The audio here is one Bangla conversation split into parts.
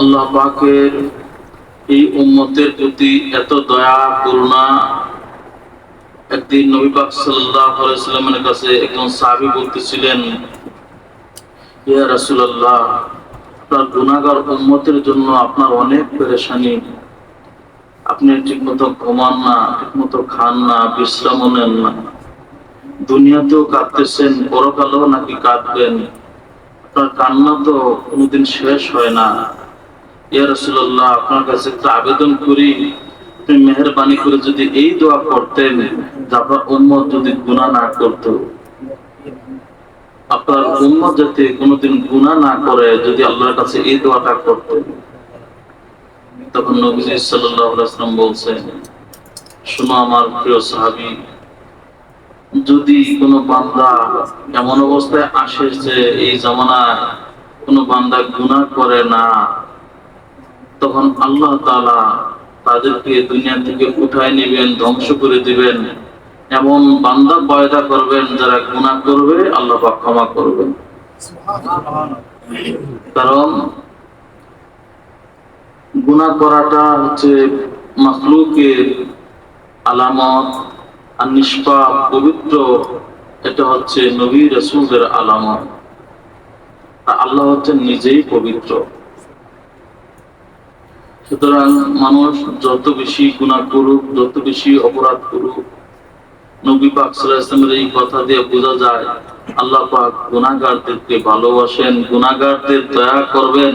আল্লাহ পাকের এই উম্মতের প্রতি এত দয়া, করুণা। একদিন নবী পাক সাল্লামের কাছে একজন সাহাবী বলতেছিলেন, ইয়া আপনার গুনাহগার উম্মতের জন্য আপনার অনেক পেরেশানি। আপনি ঠিকমতো ঘুমান না, ঠিকমতো খান না বিশ্রাম নেন না। দুনিয়াতেও কাঁদতেছেন বড় পরকালেও নাকি কাঁদবেন। আপনার কান্না তো কোনোদিন শেষ হয় না। ইয়া আপনার কাছে একটা আবেদন করি মেহরবানি করে যদি এই দোয়া করতেন আপনার উম্মত যদি গুনাহ না করত। আপনার উম্মত যাতে কোনোদিন গুনাহ না করে, যদি আল্লাহর কাছে এই দোয়াটা করতেন তখন শোনো আমার প্রিয় সাহাবী, যদি কোনো বান্দা এমন অবস্থায় আসে যে এই জামানায় কোনো বান্দা গুনাহ করে না তখন আল্লাহ তাআলা তাদেরকে দুনিয়া থেকে উঠায় নেবেন, ধ্বংস করে দিবেন। এমন বান্দা পয়দা করবেন, যারা গুনাহ করবে, আল্লাহ ক্ষমা করবেন। কারণ গুনাহ করাটা হচ্ছে মাখলুকের আলামত, আর নিষ্পাপ, পবিত্র, এটা হচ্ছে নবী রসুলদের আলামত। আল্লাহ হচ্ছেন নিজেই পবিত্র। সুতরাং মানুষ যত বেশি গুণা করুক, যত বেশি অপরাধ করুক, নবী পাক সালামের এই কথা দিয়ে বোঝা যায়, আল্লাহ পাক গুণাগারদেরকে ভালোবাসেন গুণাগারদের দয়া করবেন,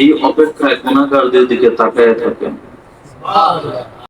এই অপেক্ষায় গুণাগারদের দিকে তাকায় থাকেন।